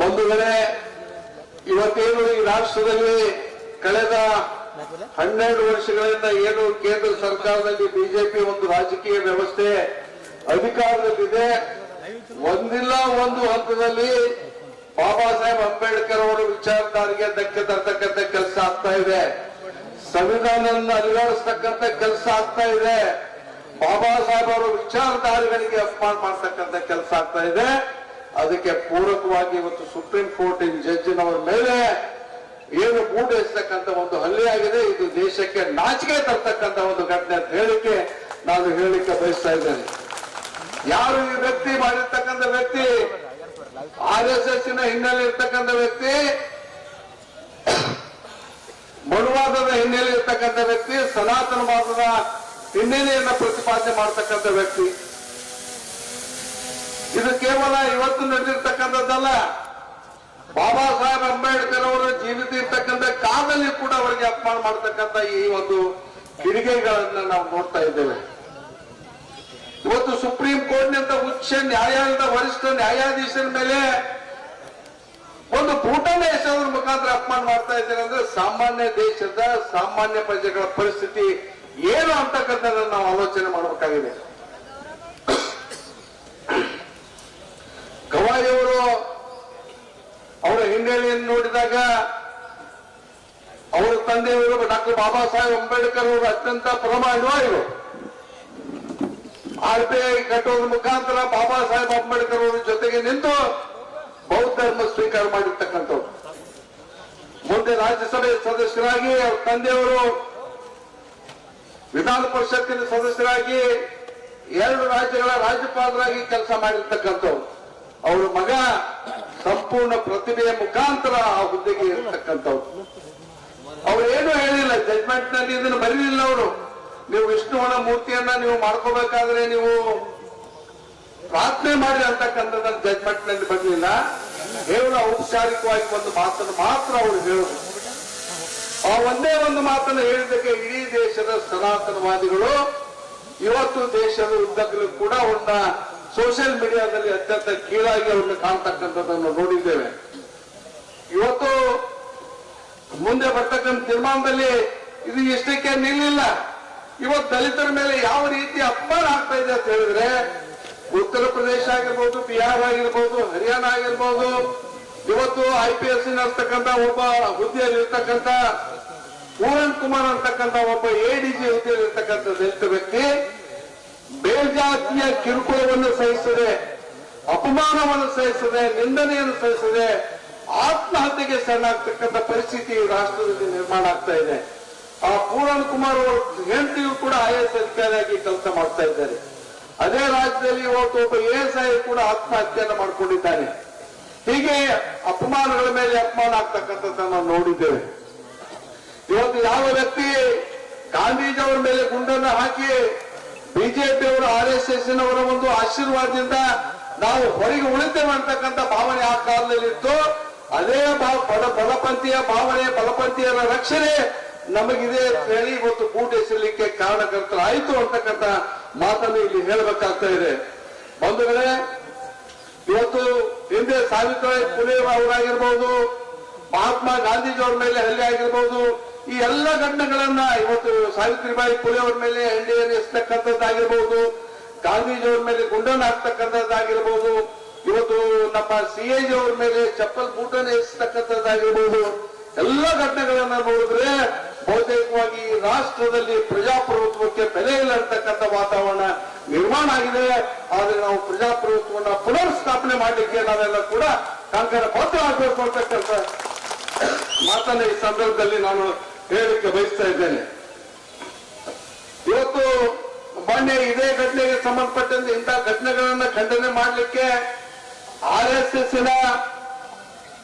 ಬಂಧುಗಳೇ, ಇವತ್ತೇನು ಈ ರಾಷ್ಟ್ರದಲ್ಲಿ ಕಳೆದ ಹನ್ನೆರಡು ವರ್ಷಗಳಿಂದ ಏನು ಕೇಂದ್ರ ಸರ್ಕಾರದಲ್ಲಿ ಬಿಜೆಪಿ ಒಂದು ರಾಜಕೀಯ ವ್ಯವಸ್ಥೆ ಅಧಿಕಾರದಲ್ಲಿದೆ? ಒಂದಿಲ್ಲ, ಒಂದು ಹಂತದಲ್ಲಿ ಬಾಬಾ ಸಾಹೇಬ್ ಅಂಬೇಡ್ಕರ್ ಅವರ ವಿಚಾರಧಾರೆಗೆ ಧಕ್ಕೆ ತರ್ತಕ್ಕಂಥ ಕೆಲಸ ಆಗ್ತಾ ಇದೆ. ಸಂವಿಧಾನವನ್ನು ಅಲಿಗಾಡಿಸ್ತಕ್ಕಂಥ ಕೆಲಸ ಆಗ್ತಾ ಇದೆ. ಬಾಬಾ ಸಾಹೇಬ್ ಅವರ ವಿಚಾರಧಾರೆಗಳಿಗೆ ಅಪಮಾನ ಮಾಡ್ತಕ್ಕಂಥ ಕೆಲಸ ಆಗ್ತಾ ಇದೆ. ಅದಕ್ಕೆ ಪೂರಕವಾಗಿ ಇವತ್ತು ಸುಪ್ರೀಂ ಕೋರ್ಟಿನ ಜಡ್ಜಿನವರ ಮೇಲೆ ಏನು ಮೂಡಿಸ್ತಕ್ಕಂಥ ಒಂದು ಹಲ್ಲೆ ಇದು ದೇಶಕ್ಕೆ ನಾಚಿಕೆ ತರ್ತಕ್ಕಂಥ ಒಂದು ಘಟನೆ ಅಂತ ಹೇಳಿಕೆ ನಾನು ಹೇಳಿಕೆ ಬಯಸ್ತಾ ಇದ್ದೇನೆ. ಯಾರು ಈ ವ್ಯಕ್ತಿ ಮಾಡಿರ್ತಕ್ಕಂಥ ವ್ಯಕ್ತಿ? ಆರ್ ಎಸ್ ಎಸ್ನ ಹಿನ್ನೆಲೆ ಇರ್ತಕ್ಕಂಥ ವ್ಯಕ್ತಿ? ಮನುವಾದದ ಹಿನ್ನೆಲೆ ಇರ್ತಕ್ಕಂಥ ವ್ಯಕ್ತಿ ಸನಾತನವಾದದ ಹಿನ್ನೆಲೆಯನ್ನ ಪ್ರತಿಪಾದನೆ ಮಾಡ್ತಕ್ಕಂಥ ವ್ಯಕ್ತಿ? ಇದು ಕೇವಲ ಇವತ್ತು ನಡೆದಿರ್ತಕ್ಕಂಥದ್ದಲ್ಲ. ಬಾಬಾ ಸಾಹೇಬ್ ಅಂಬೇಡ್ಕರ್ ಅವರು ಜೀವಿತ ಇರ್ತಕ್ಕಂಥ ಕಾಲದಲ್ಲಿ ಕೂಡ ಅವರಿಗೆ ಅಪಮಾನ ಮಾಡ್ತಕ್ಕಂಥ ಈ ಒಂದು ಕಿಡಿಗೆಗಳನ್ನ ನಾವು ನೋಡ್ತಾ ಇದ್ದೇವೆ. ಇವತ್ತು ಸುಪ್ರೀಂ ಕೋರ್ಟ್ನಿಂದ ಉಚ್ಚ ನ್ಯಾಯಾಲಯದ ವರಿಷ್ಠ ನ್ಯಾಯಾಧೀಶರ ಮೇಲೆ ಒಂದು ಭೂಟಾನ್ ದೇಶದ ಮುಖಾಂತರ ಅಪಮಾನ ಮಾಡ್ತಾ ಇದ್ದಾರೆ ಅಂದ್ರೆ ಸಾಮಾನ್ಯ ದೇಶದ ಸಾಮಾನ್ಯ ಪ್ರಜೆಗಳ ಪರಿಸ್ಥಿತಿ ಏನು ಅಂತಕ್ಕಂಥದ್ದನ್ನು ನಾವು ಆಲೋಚನೆ ಮಾಡಬೇಕಾಗಿದೆ. ಅವರ ಹಿನ್ನೆಲೆಯನ್ನು ನೋಡಿದಾಗ ಅವರ ತಂದೆಯವರು ಡಾಕ್ಟರ್ ಬಾಬಾ ಸಾಹೇಬ್ ಅಂಬೇಡ್ಕರ್ ಅವರು ಅತ್ಯಂತ ಪ್ರಮ ಅನುಯಾಯಿಗಳು ಆರ್ ಬಿ ಮುಖಾಂತರ ಬಾಬಾ ಸಾಹೇಬ್ ಅಂಬೇಡ್ಕರ್ ಅವರ ಜೊತೆಗೆ ನಿಂತು ಬೌದ್ಧ ಧರ್ಮ ಸ್ವೀಕಾರ ಮಾಡಿರ್ತಕ್ಕಂಥವ್ರು. ಮುಂದೆ ರಾಜ್ಯಸಭೆ ಸದಸ್ಯರಾಗಿ ಅವ್ರ ತಂದೆಯವರು ವಿಧಾನ ಪರಿಷತ್ತಿನ ಸದಸ್ಯರಾಗಿ ಎರಡು ರಾಜ್ಯಗಳ ರಾಜ್ಯಪಾಲರಾಗಿ ಕೆಲಸ ಮಾಡಿರ್ತಕ್ಕಂಥವ್ರು. ಅವರ ಮಗ ಸಂಪೂರ್ಣ ಪ್ರತಿಭೆಯ ಮುಖಾಂತರ ಆ ಹುದ್ದೆಗೆ ಇರತಕ್ಕಂಥವ್ರು. ಅವ್ರು ಏನು ಹೇಳಿಲ್ಲ ಜಜ್ಮೆಂಟ್ನಲ್ಲಿ ಇದನ್ನು ಬರೀಲಿಲ್ಲ ಅವರು. ನೀವು ವಿಷ್ಣುವನ ಮೂರ್ತಿಯನ್ನ ನೀವು ಮಾಡ್ಕೋಬೇಕಾದ್ರೆ ನೀವು ಪ್ರಾರ್ಥನೆ ಮಾಡಿ ಅಂತಕ್ಕಂಥದ್ದು ಜಜ್ಮೆಂಟ್ನಲ್ಲಿ ಬರಲಿಲ್ಲ. ಕೇವಲ ಔಪಚಾರಿಕವಾಗಿ ಒಂದು ಮಾತನ್ನು ಮಾತ್ರ ಅವರು ಹೇಳುದು. ಆ ಒಂದೇ ಒಂದು ಮಾತನ್ನು ಹೇಳಿದಕ್ಕೆ ಇಡೀ ದೇಶದ ಸನಾತನವಾದಿಗಳು, ಇವತ್ತು ದೇಶದ ಉದ್ದಕ್ಕೂ ಕೂಡ ಅವನ್ನ ಸೋಷಿಯಲ್ ಮೀಡಿಯಾದಲ್ಲಿ ಅತ್ಯಂತ ಕೀಳಾಗಿ ಅವ್ರನ್ನ ಕಾಣ್ತಕ್ಕಂಥದ್ದನ್ನು ನೋಡಿದ್ದೇವೆ. ಇವತ್ತು ಮುಂದೆ ಬರ್ತಕ್ಕಂಥ ತೀರ್ಮಾನದಲ್ಲಿ ಇದು ಇಷ್ಟಕ್ಕೆ ನಿಲ್ಲಿಲ್ಲ. ಇವತ್ತು ದಲಿತರ ಮೇಲೆ ಯಾವ ರೀತಿ ಅಪಮಾನ ಆಗ್ತಾ ಇದೆ ಅಂತ ಹೇಳಿದ್ರೆ, ಉತ್ತರ ಪ್ರದೇಶ ಆಗಿರ್ಬೋದು, ಬಿಹಾರ್ ಆಗಿರ್ಬೋದು, ಹರಿಯಾಣ ಆಗಿರ್ಬೋದು, ಇವತ್ತು ಐ ಪಿ ಎಸ್ ಇರ್ತಕ್ಕಂಥ ಒಬ್ಬ ಹುದ್ದೆಯಲ್ಲಿ ಇರ್ತಕ್ಕಂಥ ಪೂರಣ್ ಕುಮಾರ್ ಅಂತಕ್ಕಂಥ ಒಬ್ಬ ಎಡಿಜಿ ಹುದ್ದೆಯಲ್ಲಿ ಇರ್ತಕ್ಕಂಥ ದಲಿತ ವ್ಯಕ್ತಿ ಬೇಜಾತಿಯ ಕಿರುಕುಳವನ್ನು ಸಹಿಸದೆ, ಅಪಮಾನವನ್ನು ಸಹಿಸದೆ, ನಿಂದನೆಯನ್ನು ಸಹಿಸದೆ, ಆತ್ಮಹತ್ಯೆಗೆ ಶರಣಾಗ್ತಕ್ಕಂಥ ಪರಿಸ್ಥಿತಿ ರಾಷ್ಟ್ರದಲ್ಲಿ ನಿರ್ಮಾಣ ಆಗ್ತಾ ಇದೆ. ಆ ಪೂರಣ್ ಕುಮಾರ್ ಅವರು ಹೆಂಡತಿಯು ಕೂಡ ಐ ಎಸ್ ಅಧಿಕಾರಿಯಾಗಿ ಕೆಲಸ ಮಾಡ್ತಾ ಇದ್ದಾರೆ. ಅದೇ ರಾಜ್ಯದಲ್ಲಿ ಇವತ್ತು ಒಬ್ಬ ಎ ಎಸ್ ಐ ಕೂಡ ಆತ್ಮಹತ್ಯೆಯನ್ನು ಮಾಡಿಕೊಂಡಿದ್ದಾನೆ. ಹೀಗೆ ಅಪಮಾನಗಳ ಮೇಲೆ ಅಪಮಾನ ಆಗ್ತಕ್ಕಂಥದ್ದನ್ನು ನಾವು ನೋಡಿದ್ದೇವೆ. ಇವತ್ತು ಯಾವ ವ್ಯಕ್ತಿ ಗಾಂಧೀಜಿ ಅವರ ಮೇಲೆ ಗುಂಡನ್ನು ಹಾಕಿ ಬಿಜೆಪಿ ಅವರು ಆರ್ ಎಸ್ ಎಸ್ ಅವರ ಒಂದು ಆಶೀರ್ವಾದದಿಂದ ನಾವು ಹೊರಗೆ ಉಳಿತೇವೆ ಅಂತಕ್ಕಂಥ ಭಾವನೆ ಆ ಕಾಲದಲ್ಲಿ ಇತ್ತು ಅದೇ ಬಡ ಬಲಪಂಥೀಯ ಭಾವನೆ ಬಲಪಂಥೀಯರ ರಕ್ಷಣೆ ನಮಗಿದೆ ಅಂತ ಹೇಳಿ ಇವತ್ತು ಬೂಟ್ ಎಸಲಿಕ್ಕೆ ಕಾರಣಕರ್ತರಾಯಿತು ಅಂತಕ್ಕಂಥ ಮಾತನ್ನು ಇಲ್ಲಿ ಹೇಳಬೇಕಾಗ್ತಾ ಇದೆ. ಬಂಧುಗಳೇ, ಇವತ್ತು ಹಿಂದೆ ಸಾವಿತ್ರಿಬಾಯಿ ಫುಲೆ ಅವರಾಗಿರ್ಬಹುದು ಮಹಾತ್ಮ ಗಾಂಧೀಜಿ ಅವ್ರ ಮೇಲೆ ಹಲ್ಲೆ ಆಗಿರ್ಬೋದು ಈ ಎಲ್ಲ ಘಟನೆಗಳನ್ನ ಇವತ್ತು ಸಾವಿತ್ರಿಬಾಯಿ ಫುಲೆ ಅವ್ರ ಮೇಲೆ ಎನ್ಡಿಎನ್ ಎಸ್ತಕ್ಕಂಥದ್ದಾಗಿರ್ಬೋದು ಗಾಂಧೀಜಿ ಅವ್ರ ಮೇಲೆ ಗುಂಡನ್ನು ಹಾಕ್ತಕ್ಕಂಥದ್ದಾಗಿರ್ಬೋದು, ಇವತ್ತು ನಮ್ಮ ಸಿ ಎ ಜಿ ಅವ್ರ ಮೇಲೆ ಚಪ್ಪಲ್ ಬೂಟನ್ನು ಎಸ್ತಕ್ಕಂಥದ್ದಾಗಿರ್ಬೋದು, ಎಲ್ಲ ಘಟನೆಗಳನ್ನ ನೋಡಿದ್ರೆ ಬಹುತೇಕವಾಗಿ ರಾಷ್ಟ್ರದಲ್ಲಿ ಪ್ರಜಾಪ್ರಭುತ್ವಕ್ಕೆ ಬೆಲೆ ಇಲ್ಲ ಅಂತಕ್ಕಂಥ ವಾತಾವರಣ ನಿರ್ಮಾಣ ಆಗಿದೆ. ಆದ್ರೆ ನಾವು ಪ್ರಜಾಪ್ರಭುತ್ವವನ್ನ ಪುನರ್ ಸ್ಥಾಪನೆ ಮಾಡಲಿಕ್ಕೆ ನಾವೆಲ್ಲ ಕೂಡ ಕಂಕಣ ಬದ್ಧ ಆಗಬೇಕು ಅಂತಕ್ಕಂಥ ಮಾತನ್ನ ಈ ಸಂದರ್ಭದಲ್ಲಿ ನಾನು ಹೇಳಲಿಕ್ಕೆ ಬಯಸ್ತಾ ಇದ್ದೇನೆ. ಇವತ್ತು ಮೊನ್ನೆ ಇದೇ ಘಟನೆಗೆ ಸಂಬಂಧಪಟ್ಟಂತೆ ಇಂತಹ ಘಟನೆಗಳನ್ನ ಖಂಡನೆ ಮಾಡಲಿಕ್ಕೆ ಆರ್ ಎಸ್ ಎಸ್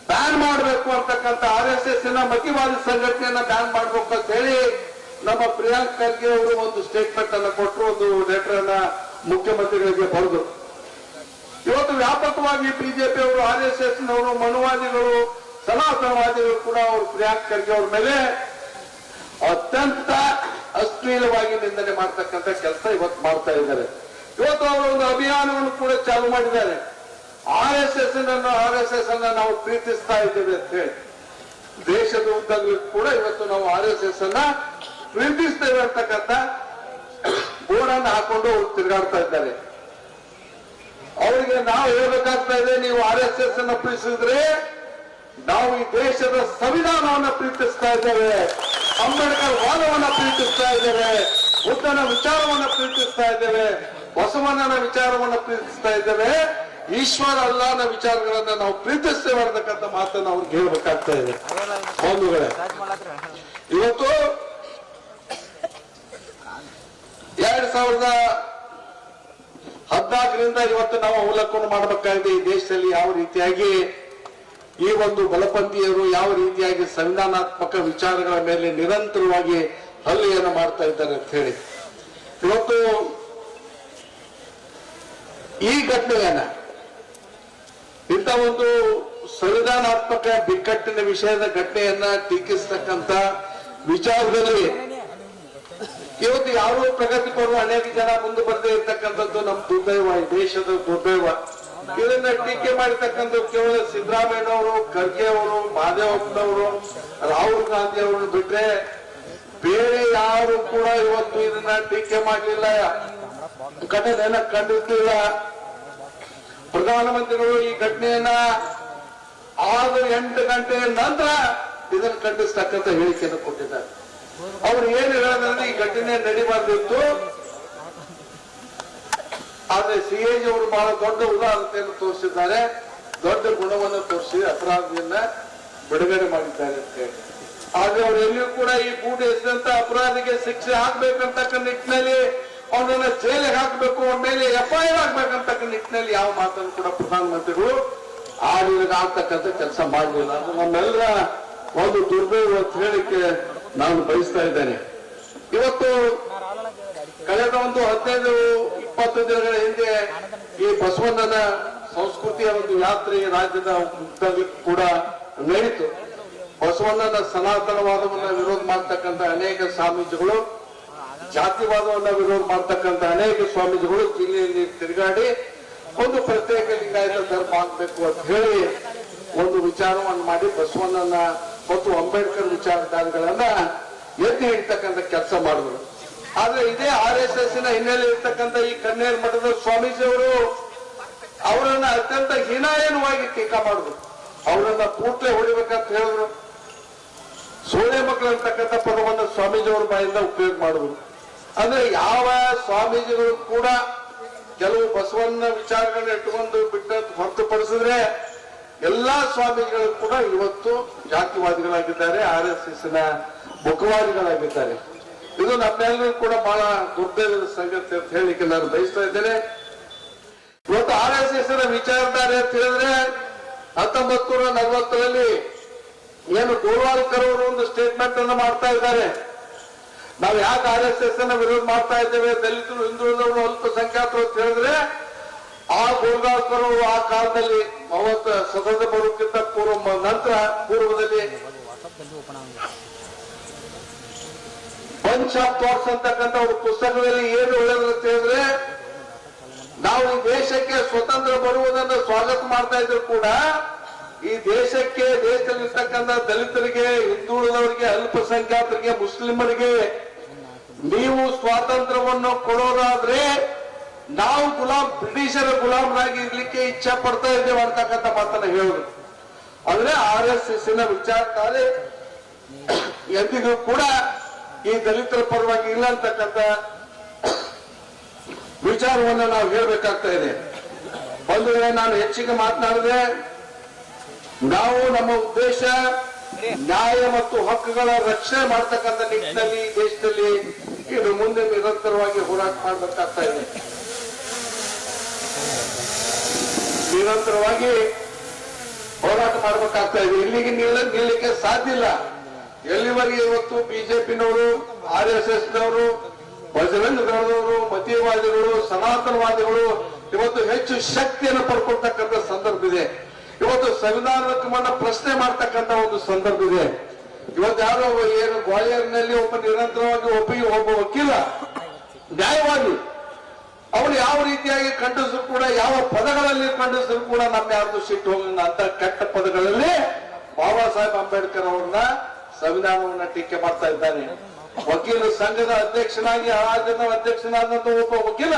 ಬ್ಯಾನ್ ಮಾಡಬೇಕು ಅಂತಕ್ಕಂಥ ಆರ್ ಎಸ್ ಎಸ್ನ ಮತಿವಾದಿ ಸಂಘಟನೆಯನ್ನ ಬ್ಯಾನ್ ಮಾಡಬೇಕು ಅಂತ ಹೇಳಿ ನಮ್ಮ ಪ್ರಿಯಾಂಕ್ ಖರ್ಗೆ ಅವರು ಒಂದು ಸ್ಟೇಟ್ಮೆಂಟ್ ಅನ್ನ ಕೊಟ್ಟರು ಒಂದು ಲೆಟರ್ ಅನ್ನ ಮುಖ್ಯಮಂತ್ರಿಗಳಿಗೆ ಬರೆದು. ಇವತ್ತು ವ್ಯಾಪಕವಾಗಿ ಬಿಜೆಪಿ ಅವರು, ಆರ್ ಎಸ್ ಎಸ್ ನವರು ಮನುವಾದಿಗಳು, ಸನಾತನವಾದಿಗಳು ಕೂಡ ಅವರು ಪ್ರಿಯಾಂಕ್ ಖರ್ಗೆ ಅವ್ರ ಮೇಲೆ ಅತ್ಯಂತ ಅಶ್ಲೀಲವಾಗಿ ನಿಂದನೆ ಮಾಡ್ತಕ್ಕಂಥ ಕೆಲಸ ಇವತ್ತು ಮಾಡ್ತಾ ಇದ್ದಾರೆ. ಇವತ್ತು ಅವರು ಒಂದು ಅಭಿಯಾನವನ್ನು ಕೂಡ ಚಾಲು ಮಾಡಿದ್ದಾರೆ. ಆರ್ ಎಸ್ ಎಸ್ ಅನ್ನು ಆರ್ ಎಸ್ ಎಸ್ ಅನ್ನ ನಾವು ಪ್ರೀತಿಸ್ತಾ ಇದ್ದೇವೆ ಅಂತ ಹೇಳಿ. ದೇಶದ ಉದ್ದಗಲು ಕೂಡ ಇವತ್ತು ನಾವು ಆರ್ ಎಸ್ ಎಸ್ ಅನ್ನ ಪ್ರೀತಿಸ್ತೇವೆ ಅಂತಕ್ಕಂಥ ಬೋರ್ಡ್ ಅನ್ನು ಹಾಕೊಂಡು ಅವ್ರು ತಿರುಗಾಡ್ತಾ ಇದ್ದಾರೆ. ಅವರಿಗೆ ನಾವು ಹೇಳಬೇಕಾಗ್ತಾ ಇದೆ, ನೀವು ಆರ್ ಎಸ್ ಎಸ್ ಅನ್ನ ಪ್ರೀತಿಸಿದ್ರೆ ನಾವು ಈ ದೇಶದ ಸಂವಿಧಾನವನ್ನು ಪ್ರೀತಿಸ್ತಾ ಇದ್ದೇವೆ. ಅಂಬೇಡ್ಕರ್ ವಾದವನ್ನ ಪ್ರೀತಿಸ್ತಾ ಇದ್ದೇವೆ ಬುದ್ಧನ ವಿಚಾರವನ್ನ ಪ್ರೀತಿಸ್ತಾ ಇದ್ದೇವೆ, ಬಸವಣ್ಣನ ವಿಚಾರವನ್ನ ಪ್ರೀತಿಸ್ತಾ ಇದ್ದೇವೆ, ಈಶ್ವರ ಅಲ್ಲಾನ ವಿಚಾರಗಳನ್ನ ನಾವು ಪ್ರೀತಿಸ್ತೇವೆ ಅನ್ನತಕ್ಕಂಥ ಮಾತನ್ನ ಅವ್ರಿಗೆ ಹೇಳ್ಬೇಕಾಗ್ತಾ ಇದೆ. ಬಂಧುಗಳೇ, ಇವತ್ತು ಎರಡ್ ಸಾವಿರದ ಹದಿನಾಲ್ಕರಿಂದ ಇವತ್ತು ನಾವು ಅವಲೋಕನ ಮಾಡಬೇಕಾಗಿದೆ ಈ ದೇಶದಲ್ಲಿ ಯಾವ ರೀತಿಯಾಗಿ ಈ ಒಂದು ಬಲಪಂಥೀಯರು ಯಾವ ರೀತಿಯಾಗಿ ಸಂವಿಧಾನಾತ್ಮಕ ವಿಚಾರಗಳ ಮೇಲೆ ನಿರಂತರವಾಗಿ ಹಲ್ಲೆಯನ್ನು ಮಾಡ್ತಾ ಇದ್ದಾರೆ ಅಂತ ಹೇಳಿ. ಇವತ್ತು ಈ ಘಟನೆಯನ್ನ, ಇಂಥ ಒಂದು ಸಂವಿಧಾನಾತ್ಮಕ ಬಿಕ್ಕಟ್ಟಿನ ವಿಷಯದ ಘಟನೆಯನ್ನ ಟೀಕಿಸತಕ್ಕಂತ ವಿಚಾರದಲ್ಲಿ ಇವತ್ತು ಯಾರು ಪ್ರಗತಿ ಪರ್ವ ಅನೇಕ ಜನ ಮುಂದೆ ಬರದೇ ಇರ್ತಕ್ಕಂಥದ್ದು ನಮ್ಮ ದುರ್ದೈವ, ಈ ದೇಶದ ದುರ್ದೈವ. ಇದನ್ನ ಟೀಕೆ ಮಾಡಿರ್ತಕ್ಕಂಥ ಕೇವಲ ಸಿದ್ದರಾಮಯ್ಯನವರು ಖರ್ಗೆ ಅವರು ಮಹದೇವಪ್ಪನವರು ರಾಹುಲ್ ಗಾಂಧಿ ಅವರು ಬಿಟ್ರೆ ಬೇರೆ ಯಾರು ಕೂಡ ಇವತ್ತು ಇದನ್ನ ಟೀಕೆ ಮಾಡಲಿಲ್ಲ. ಘಟನೆಯನ್ನ ಖಂಡಿಸಲಿಲ್ಲ ಪ್ರಧಾನಮಂತ್ರಿಗಳು ಈ ಘಟನೆಯನ್ನ ಆರು ಎಂಟು ಗಂಟೆಯ ನಂತರ ಇದನ್ನು ಖಂಡಿಸ್ತಕ್ಕಂಥ ಹೇಳಿಕೆಯನ್ನು ಕೊಟ್ಟಿದ್ದಾರೆ. ಅವ್ರು ಏನು ಹೇಳೋದಂದ್ರೆ ಈ ಘಟನೆ ನಡಿಬಾರ್ದಿತ್ತು. ಆದ್ರೆ ಸಿ ಜಿ ಅವರು ಬಹಳ ದೊಡ್ಡ ಉದಾಹರಣೆಯನ್ನು ತೋರಿಸಿದ್ದಾರೆ. ದೊಡ್ಡ ಗುಣವನ್ನು ತೋರಿಸಿ ಅಪರಾಧಿಯನ್ನ ಬಿಡುಗಡೆ ಮಾಡಿದ್ದಾರೆ ಅಂತ ಹೇಳಿ. ಆದ್ರೆ ಅವರು ಎಲ್ಲಿಯೂ ಕೂಡ ಈ ಗೂಡು ಎಸೆದಂತ ಅಪರಾಧಿಗೆ ಶಿಕ್ಷೆ ಹಾಕ್ಬೇಕಂತಕ್ಕ ನಿಟ್ಟಿನಲ್ಲಿ ಅವನನ್ನ ಜೈಲಿಗೆ ಹಾಕಬೇಕು ಅವನ ಮೇಲೆ ಎಫ್ಐಆರ್ ಆಗ್ಬೇಕಂತಕ್ಕ ನಿಟ್ಟಿನಲ್ಲಿ ಯಾವ ಮಾತನ್ನು ಕೂಡ ಪ್ರಧಾನಮಂತ್ರಿಗಳು ಆಡಿದಾಗ ಆಗ್ತಕ್ಕಂಥ ಕೆಲಸ ಮಾಡಲಿಲ್ಲ ಅದು ನಮ್ಮೆಲ್ಲರ ಒಂದು ದುರ್ದೈವ ಅಂತ ಹೇಳಿಕೆ ನಾನು ಬಯಸ್ತಾ ಇದ್ದೇನೆ. ಇವತ್ತು ಕಳೆದ ಒಂದು ಹದಿನೈದು ಇಪ್ಪತ್ತು ದಿನಗಳ ಹಿಂದೆ ಈ ಬಸವಣ್ಣನ ಸಂಸ್ಕೃತಿಯ ಒಂದು ಯಾತ್ರೆ ರಾಜ್ಯದ ಕೂಡ ನಡೀತು ಬಸವಣ್ಣನ ಸನಾತನವಾದವನ್ನ ವಿರೋಧ ಮಾಡ್ತಕ್ಕಂಥ ಅನೇಕ ಸ್ವಾಮೀಜಿಗಳು, ಜಾತಿವಾದವನ್ನ ವಿರೋಧ ಮಾಡ್ತಕ್ಕಂಥ ಅನೇಕ ಸ್ವಾಮೀಜಿಗಳು ಜಿಲ್ಲೆಯಲ್ಲಿ ತಿರುಗಾಡಿ ಒಂದು ಪ್ರತ್ಯೇಕ ಲಿಂಗಾಯತ ಧರ್ಮ ಆಗ್ಬೇಕು ಅಂತ ಹೇಳಿ ಒಂದು ವಿಚಾರವನ್ನು ಮಾಡಿ ಬಸವಣ್ಣನ ಮತ್ತು ಅಂಬೇಡ್ಕರ್ ವಿಚಾರಧಾರೆಗಳನ್ನ ಎತ್ತಿ ಹಿಡಿತಕ್ಕಂಥ ಕೆಲಸ ಮಾಡಿದ್ರು. ಆದ್ರೆ ಇದೇ ಆರ್ ಎಸ್ ಎಸ್ನ ಹಿನ್ನೆಲೆ ಇರ್ತಕ್ಕಂಥ ಈ ಕನ್ನೇರ್ ಮಠದ ಸ್ವಾಮೀಜಿಯವರು ಅವರನ್ನ ಅತ್ಯಂತ ಹೀನಾಯನವಾಗಿ ಟೀಕಾ ಮಾಡಿದ್ರು. ಅವರನ್ನ ಕೂಟ್ಲೆ ಹೊಡಿಬೇಕಂತ ಹೇಳಿದ್ರು. ಸೋಳೆ ಮಕ್ಕಳು ಅಂತಕ್ಕಂಥ ಪದವನ್ನು ಸ್ವಾಮೀಜಿಯವರ ಬಾಯಿಂದ ಉಪಯೋಗ ಮಾಡಿದ್ರು. ಅಂದ್ರೆ ಯಾವ ಸ್ವಾಮೀಜಿಗಳು ಕೂಡ ಕೆಲವು ಬಸವನ್ನ ವಿಚಾರಗಳನ್ನ ಇಟ್ಟುಕೊಂಡು ಬಿಟ್ಟ ಹೊರತುಪಡಿಸಿದ್ರೆ ಎಲ್ಲಾ ಸ್ವಾಮೀಜಿಗಳು ಕೂಡ ಇವತ್ತು ಜಾತಿವಾದಿಗಳಾಗಿದ್ದಾರೆ, ಆರ್ ಎಸ್ ಎಸ್ನ ಮುಖವಾದಿಗಳಾಗಿದ್ದಾರೆ. ಇದು ನಮ್ಮೆಲ್ಲರೂ ಕೂಡ ಬಹಳ ದುರ್ದೈವದ ಸಂಗತಿ ಅಂತ ಹೇಳಿಕ್ಕೆ ನಾನು ಬಯಸ್ತಾ ಇದ್ದೇನೆ. ಇವತ್ತು ಆರ್ ಎಸ್ ಎಸ್ನ ವಿಚಾರಧಾರೆ ಅಂತ ಹೇಳಿದ್ರೆ ಹತ್ತೊಂಬತ್ತು ನೂರ ನಲವತ್ತರಲ್ಲಿ ಏನು ಗೋಲ್ವಾಲ್ಕರ್ ಅವರು ಒಂದು ಸ್ಟೇಟ್ಮೆಂಟ್ ಅನ್ನು ಮಾಡ್ತಾ ಇದ್ದಾರೆ. ನಾವು ಯಾಕೆ ಆರ್ ಎಸ್ ಎಸ್ ಅನ್ನ ವಿರೋಧ ಮಾಡ್ತಾ ಇದ್ದೇವೆ? ದಲಿತರು ಹಿಂದುಳಿದವರು ಅಲ್ಪಸಂಖ್ಯಾತರು ಅಂತ ಹೇಳಿದ್ರೆ ಆ ಗೋಲ್ವಾಲ್ಕರ್ ಅವರು ಆ ಕಾಲದಲ್ಲಿ ಅವತ್ತು ಸ್ವತಂತ್ರ ಬರೋಕ್ಕಿಂತ ಪೂರ್ವ ನಂತರ ಪೂರ್ವದಲ್ಲಿ ಬಂಚ್ ಆಫ್ ಅಂತಕ್ಕಂಥ ಒಂದು ಪುಸ್ತಕದಲ್ಲಿ ಏನು ಅಂತ ಹೇಳಿದ್ರೆ, ನಾವು ಈ ದೇಶಕ್ಕೆ ಸ್ವತಂತ್ರ ಬರುವುದನ್ನ ಸ್ವಾಗತ ಮಾಡ್ತಾ ಇದ್ರು ಕೂಡ, ಈ ದೇಶಕ್ಕೆ, ದೇಶದಲ್ಲಿರ್ತಕ್ಕಂಥ ದಲಿತರಿಗೆ, ಹಿಂದುಳಿದವರಿಗೆ, ಅಲ್ಪಸಂಖ್ಯಾತರಿಗೆ, ಮುಸ್ಲಿಮರಿಗೆ ನೀವು ಸ್ವಾತಂತ್ರ್ಯವನ್ನು ಕೊಡೋದಾದ್ರೆ, ನಾವು ಗುಲಾಮ್ ಬ್ರಿಟಿಷರ ಗುಲಾಮರಾಗಿ ಇರ್ಲಿಕ್ಕೆ ಇಚ್ಛೆ ಪಡ್ತಾ ಇದ್ದೇವೆ ಅಂತಕ್ಕಂಥ ಮಾತನ್ನ ಹೇಳುದು. ಅಂದ್ರೆ ಆರ್ ಎಸ್ ಎಸ್ನ ವಿಚಾರಧಾರೆ ಎಂದಿಗೂ ಕೂಡ ಈ ದಲಿತರ ಪರವಾಗಿ ಇಲ್ಲ ಅಂತಕ್ಕಂಥ ವಿಚಾರವನ್ನ ನಾವು ಹೇಳ್ಬೇಕಾಗ್ತಾ ಇದೆ. ಒಂದು ನಾನು ಹೆಚ್ಚಿಗೆ ಮಾತನಾಡಿದೆ ನಾವು ನಮ್ಮ ಉದ್ದೇಶ ನ್ಯಾಯ ಮತ್ತು ಹಕ್ಕುಗಳ ರಕ್ಷಣೆ ಮಾಡ್ತಕ್ಕಂಥ ನಿಟ್ಟಿನಲ್ಲಿ ದೇಶದಲ್ಲಿ ಇದು ಮುಂದೆ ನಿರಂತರವಾಗಿ ಹೋರಾಟ ಮಾಡಬೇಕಾಗ್ತಾ ಇದೆ. ನಿರಂತರವಾಗಿ ಹೋರಾಟ ಮಾಡಬೇಕಾಗ್ತಾ ಇದೆ. ಇಲ್ಲಿಗೆ ನಿಲ್ಲ ನಿಲ್ಲಕ್ಕೆ ಸಾಧ್ಯ ಇಲ್ಲ. ಎಲ್ಲಿವರೆಗೆ ಇವತ್ತು ಬಿಜೆಪಿನವರು, ಆರ್ ಎಸ್ ಎಸ್ ನವರು ಬಜರಂಗ ದಳದವರು ಮತೀಯವಾದಿಗಳು, ಸನಾತನವಾದಿಗಳು ಇವತ್ತು ಹೆಚ್ಚು ಶಕ್ತಿಯನ್ನು ಪಡ್ಕೊಳ್ತಕ್ಕಂಥ ಸಂದರ್ಭ ಇದೆ. ಇವತ್ತು ಸಂವಿಧಾನವನ್ನು ಪ್ರಶ್ನೆ ಮಾಡ್ತಕ್ಕಂಥ ಒಂದು ಸಂದರ್ಭ ಇದೆ. ಇವತ್ತು ಯಾರೋ ಏನು ಗ್ವಾಲಿಯರ್ನಲ್ಲಿ ಒಬ್ಬ ನಿರಂತರವಾಗಿ ಒಬ್ಬ ಒಬ್ಬ ವಕೀಲ, ನ್ಯಾಯವಾದಿ ಅವರು ಯಾವ ರೀತಿಯಾಗಿ ಖಂಡಿಸಿದ್ರು ಕೂಡ, ಯಾವ ಪದಗಳಲ್ಲಿ ಖಂಡಿಸಿದ್ರು ಕೂಡ ನಮ್ಮ ಯಾರ್ದು ಸಿಟ್ಟು ಹೋಗಿಲ್ಲ ಅಂತ ಕೆಟ್ಟ ಪದಗಳಲ್ಲಿ ಬಾಬಾ ಸಾಹೇಬ್ ಅಂಬೇಡ್ಕರ್ ಅವ್ರನ್ನ ಸಂವಿಧಾನವನ್ನ ಟೀಕೆ ಮಾಡ್ತಾ ಇದ್ದಾನೆ. ವಕೀಲ ಸಂಘದ ಅಧ್ಯಕ್ಷನಾಗಿ ಆ ಅಧ್ಯಕ್ಷನಾದಂತ ಒಬ್ಬ ವಕೀಲ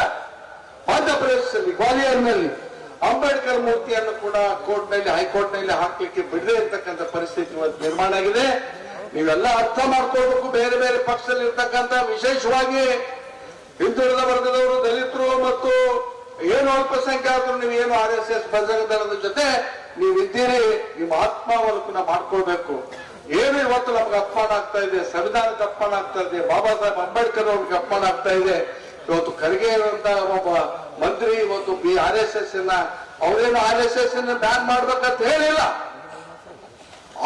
ಮಧ್ಯಪ್ರದೇಶದಲ್ಲಿ ಗ್ವಾಲಿಯರ್ನಲ್ಲಿ ಅಂಬೇಡ್ಕರ್ ಮೂರ್ತಿಯನ್ನು ಕೂಡ ಕೋರ್ಟ್ನಲ್ಲಿ ಹೈಕೋರ್ಟ್ನಲ್ಲಿ ಹಾಕ್ಲಿಕ್ಕೆ ಬಿಡದೆ ಇರ್ತಕ್ಕಂಥ ಪರಿಸ್ಥಿತಿ ನಿರ್ಮಾಣ ಆಗಿದೆ. ನೀವೆಲ್ಲ ಅರ್ಥ ಮಾಡ್ಕೋಬೇಕು ಬೇರೆ ಬೇರೆ ಪಕ್ಷದಲ್ಲಿ ಇರ್ತಕ್ಕಂಥ ವಿಶೇಷವಾಗಿ ಹಿಂದುಳಿದ ವರ್ಗದವರು, ದಲಿತರು ಮತ್ತು ಏನು ಅಲ್ಪಸಂಖ್ಯಾತರು, ನೀವು ಏನು ಆರ್ ಎಸ್ ಎಸ್ ಬಜರಂಗ ಜೊತೆ ನೀವಿದ್ದೀರಿ, ನಿಮ್ಮ ಆತ್ಮಾವಲೋಕನ ಮಾಡ್ಕೊಳ್ಬೇಕು. ಏನು ಇವತ್ತು ನಮ್ಗೆ ಅಪಮಾನ ಆಗ್ತಾ ಇದೆ, ಸಂವಿಧಾನಕ್ಕೆ ಅಪಮಾನ ಆಗ್ತಾ ಇದೆ, ಬಾಬಾ ಸಾಹೇಬ್ ಅಂಬೇಡ್ಕರ್ ಅವ್ರಿಗೆ ಅಪಮಾನ ಆಗ್ತಾ ಇದೆ. ಇವತ್ತು ಖರ್ಗೆ ಇರುವಂತ ಒಬ್ಬ ಮಂತ್ರಿ, ಇವತ್ತು ಬಿ ಆರ್ ಎಸ್ ಎಸ್ನ ಅವರೇನು ಆರ್ ಎಸ್ ಎಸ್ ಬ್ಯಾನ್ ಮಾಡ್ಬೇಕಂತ ಹೇಳಿಲ್ಲ.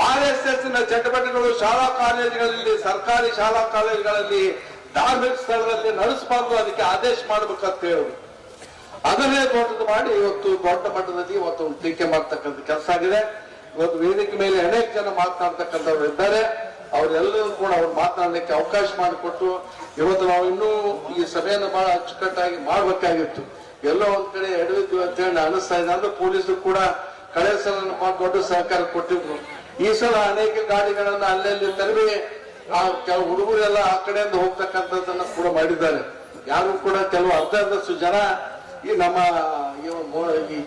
ಆರ್ ಎಸ್ ಎಸ್ನ ಚಟುವಟಿಕೆಗಳು ಶಾಲಾ ಕಾಲೇಜುಗಳಲ್ಲಿ, ಸರ್ಕಾರಿ ಶಾಲಾ ಕಾಲೇಜುಗಳಲ್ಲಿ, ಧಾರ್ಮಿಕ ಸ್ಥಳಗಳಲ್ಲಿ ನಡೆಸಬಾರ್ದು, ಅದಕ್ಕೆ ಆದೇಶ ಮಾಡ್ಬೇಕಂತ ಹೇಳಿ ಅದನ್ನೇ ದೊಡ್ಡದು ಮಾಡಿ ಇವತ್ತು ದೊಡ್ಡ ಮಟ್ಟದಲ್ಲಿ ಇವತ್ತು ಟೀಕೆ ಮಾಡ್ತಕ್ಕಂಥ ಕೆಲಸ ಆಗಿದೆ. ಇವತ್ತು ವೇದಿಕೆ ಮೇಲೆ ಜನ ಮಾತನಾಡ್ತಕ್ಕಂಥವ್ರು ಇದ್ದಾರೆ. ಅವರೆಲ್ಲರೂ ಕೂಡ ಅವ್ರು ಮಾತನಾಡಲಿಕ್ಕೆ ಅವಕಾಶ ಮಾಡಿಕೊಟ್ಟು ಇವತ್ತು ನಾವು ಇನ್ನೂ ಈ ಸಭೆಯನ್ನು ಬಹಳ ಅಚ್ಚುಕಟ್ಟಾಗಿ ಮಾಡಬೇಕಾಗಿತ್ತು. ಎಲ್ಲೋ ಒಂದ್ ಕಡೆ ಎಡವಿದ್ವಿ ಅಂತ ಹೇಳಿ ಅನಿಸ್ತಾ ಇದೆ ಅಂದ್ರೆ ಪೊಲೀಸರು ಕೂಡ ಕಳೆ ಸಲ ದೊಡ್ಡ ಸಹಕಾರ ಕೊಟ್ಟಿದ್ರು. ಈ ಸಲ ಅನೇಕ ಗಾಡಿಗಳನ್ನ ಅಲ್ಲಲ್ಲಿ ತರಬಿ ಆ ಕೆಲವು ಹುಡುಗರೆಲ್ಲ ಆ ಕಡೆಯಿಂದ ಹೋಗ್ತಕ್ಕಂಥದ್ದನ್ನ ಕೂಡ ಮಾಡಿದ್ದಾರೆ. ಯಾರು ಕೂಡ ಕೆಲವು ಅರ್ಧ ಅರ್ಧಷ್ಟು ಜನ ಈ ನಮ್ಮ ಈ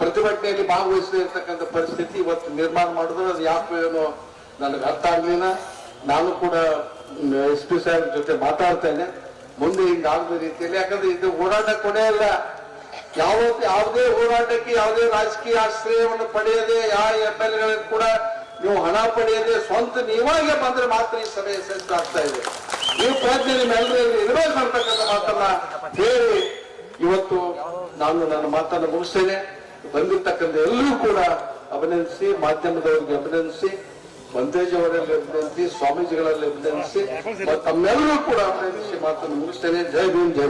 ಪ್ರತಿಭಟನೆಯಲ್ಲಿ ಭಾಗವಹಿಸದೇ ಇರ್ತಕ್ಕಂಥ ಪರಿಸ್ಥಿತಿ ಇವತ್ತು ನಿರ್ಮಾಣ ಮಾಡಿದ್ರು ಅದು ಯಾಕೆ ಏನೋ ನನಗೆ ಅರ್ಥ ಆಗಲಿಲ್ಲ. ನಾನು ಕೂಡ ಎಸ್ ಪಿ ಸಾಹೇಬ್ ಜೊತೆ ಮಾತಾಡ್ತೇನೆ. ಮುಂದೆ ಹಿಂಗಾಗದ ರೀತಿಯಲ್ಲಿ. ಯಾಕಂದ್ರೆ ಇದು ಹೋರಾಟ ಕೊನೆಯಲ್ಲ ಯಾವ ಯಾವುದೇ ಹೋರಾಟಕ್ಕೆ, ಯಾವುದೇ ರಾಜಕೀಯ ಆಶ್ರಯವನ್ನು ಪಡೆಯದೆ, ಯಾವ ಎಂ ಎಲ್ ಗಳಿಗೂ ಕೂಡ ನೀವು ಹಣ ಪಡೆಯದೆ, ಸ್ವಂತ ನೀವಾಗೆ ಬಂದ್ರೆ ಮಾತ್ರ ಈ ಸಭೆ ಯಶಸ್ವಿ ಆಗ್ತಾ ಇದೆ. ನೀವು ಪ್ರಜ್ಞೆ ನಿಮ್ಮೆಲ್ಲರಲ್ಲಿ ಇರಬೇಕು ಅಂತಕ್ಕಂಥ ಮಾತನ್ನ ಹೇಳಿ, ಇವತ್ತು ನಾನು ನನ್ನ ಮಾತನ್ನು ಮುಗಿಸ್ತೇನೆ. ಬಂದಿರ್ತಕ್ಕಂಥ ಎಲ್ಲರೂ ಕೂಡ ಅಭಿನಂದಿಸಿ, ಮಾಧ್ಯಮದವರಿಗೆ ಅಭಿನಂದಿಸಿ ಅವರಲ್ಲಿ ಅಭಿನಂದಿಸಿ, ಸ್ವಾಮೀಜಿಗಳಲ್ಲಿ ಅಭಿನಂದಿಸಿ ತಮ್ಮೆಲ್ಲರೂ ಕೂಡ ಅಭಿನಂದಿಸಿ ಮಾತನ್ನು ಮುಗಿಸ್ತೇನೆ. ಜೈ ಭೀಮ್, ಜೈ